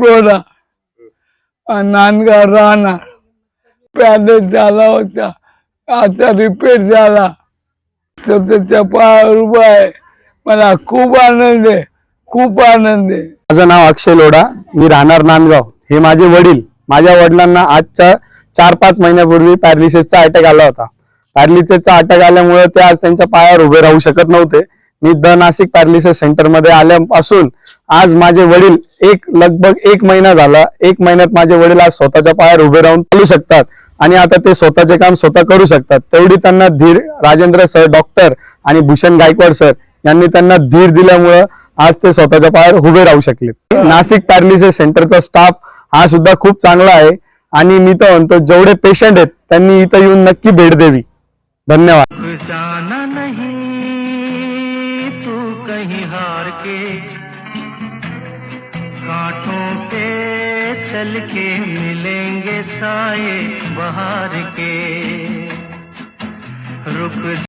पोरा नांदगाव राहणार. पॅलेस झाला होता. आता रिपेअर झाला. स्वतःच्या पायावर उभा आहे. मला खूप आनंद आहे. खूप आनंद आहे. माझं नाव अक्षय लोढा. मी राहणार नांदगाव. हे माझे वडील. माझ्या वडिलांना आजच्या चार पाच महिन्यापूर्वी पॅरालिसिसचा अटॅक आला होता. पॅरालिसिसचा अटॅक आल्यामुळे ते आज त्यांच्या पायावर उभे राहू शकत नव्हते. मी द नाशिक पॅरालिसिस सेंटरमध्ये आल्यापासून आज माझे वडील एक लगभग एक महिना झाला. एक महिन्यात माझे वडील आज स्वतःच्या पायावर उभे राहून चालू शकतात आणि आता ते स्वतःचे काम स्वतः करू शकतात. तेवढी त्यांना धीर राजेंद्र सर डॉक्टर आणि भूषण गायकवाड सर यांनी त्यांना धीर दिल्यामुळं आज ते स्वतःच्या पायावर उभे राहू शकले नाशिक पॅरलिसिस सेंटरचा स्टाफ हा सुद्धा खूप चांगला आहे आणि मी तर म्हणतो जेवढे पेशंट आहेत त्यांनी इथं येऊन नक्की भेट द्यावी. धन्यवाद. नहीं तू कहीं हार के कांटों पे चल के मिलेंगे साए बाहर के। रुक